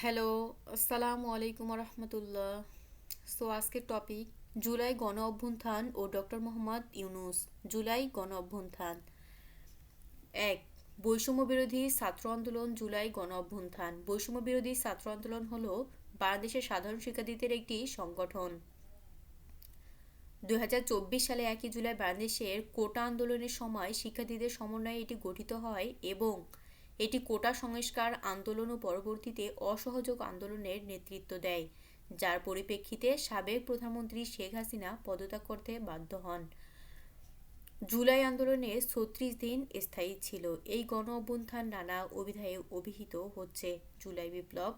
Hello আসসালামু আলাইকুম রহমতুল্লাহ সো আজকের টপিক জুলাই গণ অভ্যুত্থান ও ডক্টর মোহাম্মদ ইউনুস জুলাই গণ অভ্যুত্থান এক, বৈষম্য বিরোধী ছাত্র আন্দোলন জুলাই গণ অভ্যুত্থান বৈষম্য বিরোধী ছাত্র আন্দোলন হল বাংলাদেশের সাধারণ শিক্ষার্থীদের একটি সংগঠন। দুই হাজার চব্বিশ সালে একই জুলাই বাংলাদেশের কোটা আন্দোলনের সময় শিক্ষার্থীদের সমন্বয়ে এটি গঠিত হয় এবং এটি কোটা সংস্কার আন্দোলন ও পরবর্তীতে অসহযোগ আন্দোলনের নেতৃত্ব দেয়, যার পরিপ্রেক্ষিতে সাবেক প্রধানমন্ত্রী শেখ হাসিনা পদত্যাগ করতে বাধ্য হন। জুলাই আন্দোলনে ছত্রিশ দিন স্থায়ী ছিল। এই গণ অভ্যুত্থান নানা অভিধায়ে অভিহিত হচ্ছে। জুলাই বিপ্লব,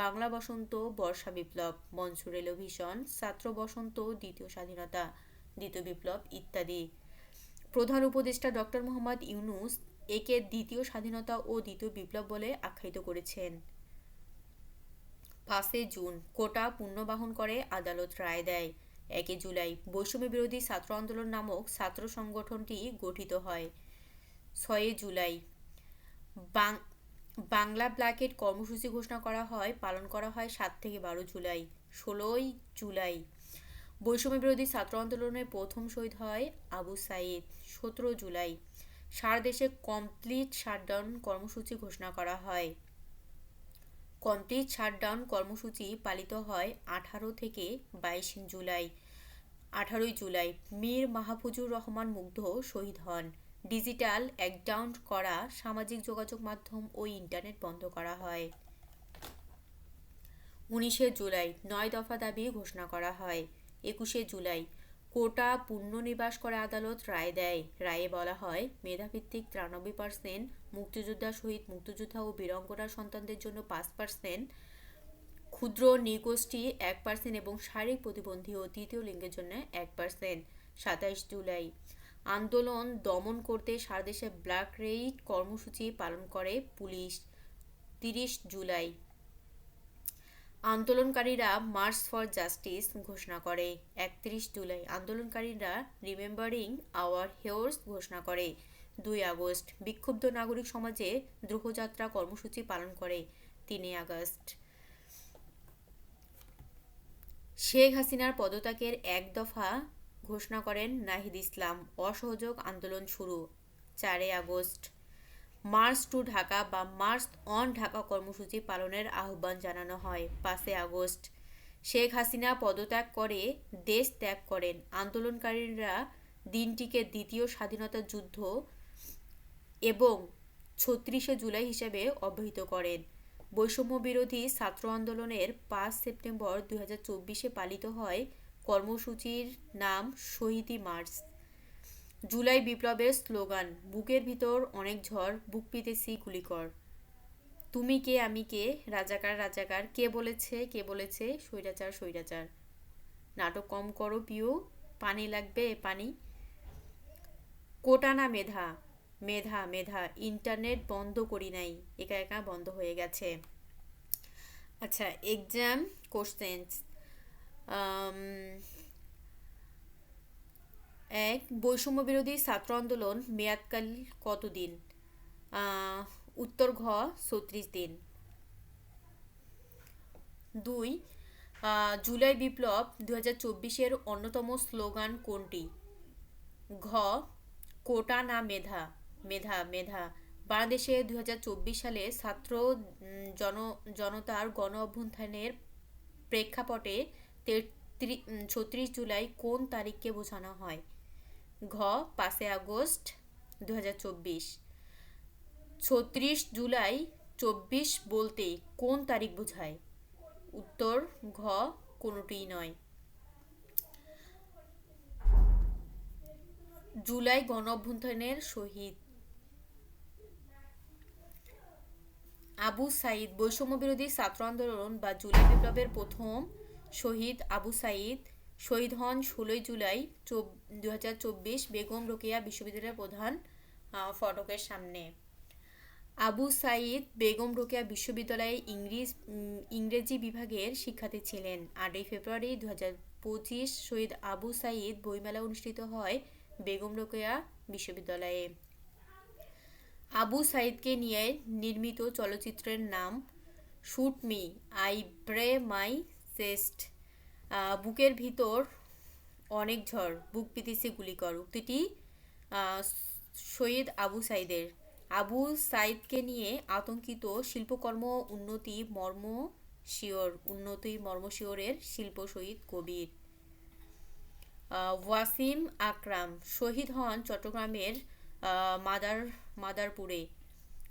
বাংলা বসন্ত, বর্ষা বিপ্লব মঞ্চ রেলোভিশন ছাত্র বসন্ত, দ্বিতীয় স্বাধীনতা, দ্বিতীয় বিপ্লব ইত্যাদি। প্রধান উপদেষ্টা ডক্টর মোহাম্মদ ইউনুস একে দ্বিতীয় স্বাধীনতা ও দ্বিতীয় বিপ্লব বলে আখ্যায়িত করেছেন। পাঁচই জুন, কোটা পুনর্বাহন করে আদালত রায় দেয়। একে জুলাই, বৈষম্য বিরোধী ছাত্র আন্দোলন নামক ছাত্র সংগঠনটি গঠিত হয়। ছয়ে জুলাই বাংলা ব্ল্যাকেট কর্মসূচি ঘোষণা করা হয়, পালন করা হয় সাত থেকে বারো জুলাই। ষোলোই জুলাই, বৈষম্য বিরোধী ছাত্র আন্দোলনের প্রথম শহীদ হয় আবু সাইদ। সতেরো জুলাই সারা দেশে কমপ্লিট শাটডাউন কর্মসূচি ঘোষণা করা হয়। কমপ্লিট শাটডাউন কর্মসূচি পালিত হয় আঠারো থেকে বাইশ জুলাই, আঠারোই জুলাই। মীর মাহফুজুর রহমান মুগ্ধ শহীদ হন। ডিজিটাল একডাউন করা সামাজিক যোগাযোগ মাধ্যম ও ইন্টারনেট বন্ধ করা হয়। উনিশে জুলাই, নয় দফা দাবি ঘোষণা করা হয়। একুশে জুলাই কোটা পুনর্নিবাস করে আদালত রায় দেয়। রায়ে বলা হয়, মেধাভিত্তিক তিরানব্বই পার্সেন্ট মুক্তিযোদ্ধা শহীদ মুক্তিযোদ্ধা ও বীরঙ্গনা সন্তানদের জন্য পাঁচ পার্সেন্ট ক্ষুদ্র নৃগোষ্ঠী এক পার্সেন্ট এবং শারীরিক প্রতিবন্ধী ও তৃতীয় লিঙ্গের জন্য এক পার্সেন্ট সাতাইশ জুলাই, আন্দোলন দমন করতে সারা দেশে ব্ল্যাক রেইড কর্মসূচি পালন করে পুলিশ। তিরিশ জুলাই আন্দোলনকারীরা মার্চ ফর জাস্টিস ঘোষণা করে। একত্রিশ জুলাই আন্দোলনকারীরা রিমেম্বারিং আওয়ার হেয়ার্স ঘোষণা করে। দুই আগস্ট, বিক্ষুব্ধ নাগরিক সমাজে দ্রোহযাত্রা কর্মসূচি পালন করে। তিনই আগস্ট। শেখ হাসিনার পদত্যাগের এক দফা ঘোষণা করেন নাহিদ ইসলাম। অসহযোগ আন্দোলন শুরু। চারই আগস্ট মার্চ টু ঢাকা বা মার্চ অন ঢাকা কর্মসূচি পালনের আহ্বান জানানো হয় পাঁচই আগস্ট। শেখ হাসিনা পদত্যাগ করে দেশ ত্যাগ করেন। আন্দোলনকারীরা দিনটিকে দ্বিতীয় স্বাধীনতা যুদ্ধ এবং ছত্রিশে জুলাই হিসেবে অবহিত করেন। বৈষম্য বিরোধী ছাত্র আন্দোলনের পাঁচ সেপ্টেম্বর দুই হাজার চব্বিশে পালিত হয় কর্মসূচির নাম শহীদি মার্চ। জুলাই বিপ্লবের স্লোগান, বুকের ভিতর অনেক ঝড়, বুক পিতেছি গুলিকর। তুমি কে, আমি কে, রাজাকার রাজাকার, কে বলেছে কে বলেছে, স্বৈরাচার স্বৈরাচার। নাটক কম করো পিও পানি লাগবে পানি। কোটানা মেধা মেধা মেধা, ইন্টারনেট বন্ধ করি নাই, একা একা বন্ধ হয়ে গেছে। আচ্ছা এক্সাম কোশ্চেন্স এক বৈষম্য বিরোধী ছাত্র আন্দোলন মেয়াদকাল কতদিন? উত্তর ঘ, ছত্রিশ দিন। দুই জুলাই বিপ্লব দু হাজার চব্বিশের অন্যতম স্লোগান কোনটি? ঘ, কোটা না মেধা। মেধা মেধা। বাংলাদেশে দুই হাজার চব্বিশ সালে ছাত্র জন, জনতার গণ অভ্যুত্থানের প্রেক্ষাপটে ছত্রিশ জুলাই কোন তারিখকে বোঝানো হয়? ঘ, পাঁচই আগস্ট দু ছত্রিশ জুলাই চব্বিশ বলতে কোন তারিখ বোঝায়? উত্তর, ঘ, কোনোটিই নয়। জুলাই গণ অভ্যুত্থানের শহীদ। আবু সাইদ বৈষম্য বিরোধী ছাত্র আন্দোলন বা জুলাই বিপ্লবের প্রথম শহীদ আবু সাইদ শহীদ হন ষোলোই জুলাই দু হাজার চব্বিশ বেগম রোকেয়া বিশ্ববিদ্যালয়ের প্রধান ফটকের সামনে। আবু সাইদ বেগম রোকেয়া বিশ্ববিদ্যালয়ে ইংরেজ ইংরেজি বিভাগের শিক্ষার্থী ছিলেন। আটই ফেব্রুয়ারি দু হাজার পঁচিশ শহীদ আবু সাইদ বইমেলা অনুষ্ঠিত হয় বেগম রোকেয়া বিশ্ববিদ্যালয়ে। আবু সাইদকে নিয়ে নির্মিত চলচ্চিত্রের নাম, shoot me, I bare my chest. বুকের ভিতর অনেক ঝড়, বুক পিতিসে গুলি কর। উক্তিটি সৈয়দ আবু সাইদের। আবু সাইদকে নিয়ে আতঙ্কিত শিল্পকর্ম উন্নতি মর্ম শিওর উন্নতি মর্মশিওরের শিল্প শহীদ কবির। ওয়াসিম আকরাম শহীদ হন চট্টগ্রামের মাদার, মাদারপুরে।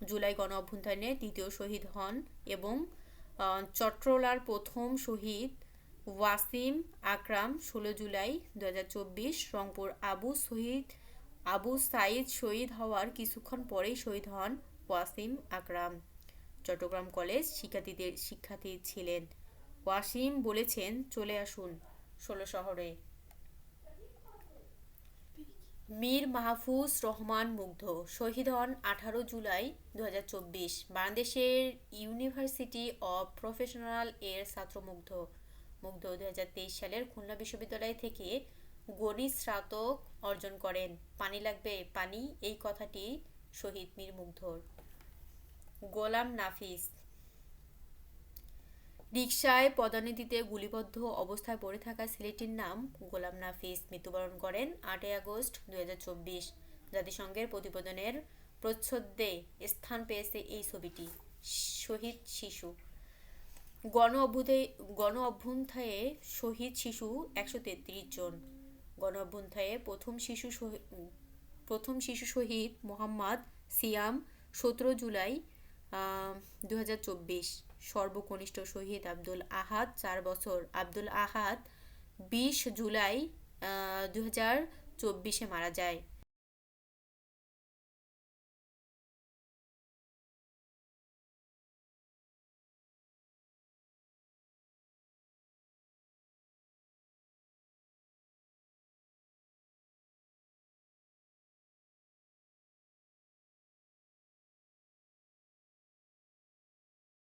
জুলাই গণ অভ্যুত্থানে দ্বিতীয় শহীদ হন এবং চট্টলার প্রথম শহীদ ওয়াসিম আকরাম, ষোলো জুলাই দু হাজার চব্বিশ, রংপুর আবু শহীদ, আবু সাইদ শহীদ হওয়ার কিছুক্ষণ পরেই শহীদ হন ওয়াসিম আকরাম। চট্টগ্রাম কলেজ শিক্ষার্থীদের শিক্ষার্থী ছিলেন। ওয়াসিম বলেছেন, চলে আসুন ষোলো শহরে। মীর মাহফুজ রহমান মুগ্ধ, শহীদ হন আঠারো জুলাই দু হাজার চব্বিশ। বাংলাদেশের ইউনিভার্সিটি অব প্রফেশনাল এর ছাত্রমুগ্ধ। মুগ্ধ দুই হাজার তেইশ সালের খুলনা বিশ্ববিদ্যালয় থেকে গণিত স্নাতক অর্জন করেন। পানি লাগবে, পানি, এই কথাটি শহীদ মীর মুগ্ধর। গোলাম নাফিস রিকশায় পদানিধিতে গুলিবদ্ধ অবস্থায় পড়ে থাকা ছেলেটির নাম গোলাম নাফিস। মৃত্যুবরণ করেন আটই আগস্ট দুই হাজার চব্বিশ। জাতিসংঘের প্রতিবেদনের প্রচ্ছদে স্থান পেয়েছে এই ছবিটি। শহীদ শিশু। গণ অভ্যুদে গণ অভ্যুত্থায়ে শহীদ শিশু একশো তেত্রিশ জন। গণ অভ্যুত্থায়ে প্রথম শিশু প্রথম শিশু শহীদ মোহাম্মদ সিয়াম সতেরো জুলাই দু হাজার চব্বিশ। সর্বকনিষ্ঠ শহীদ আব্দুল আহাদ চার বছর। আব্দুল আহাদ বিশ জুলাই দু হাজার মারা যায়।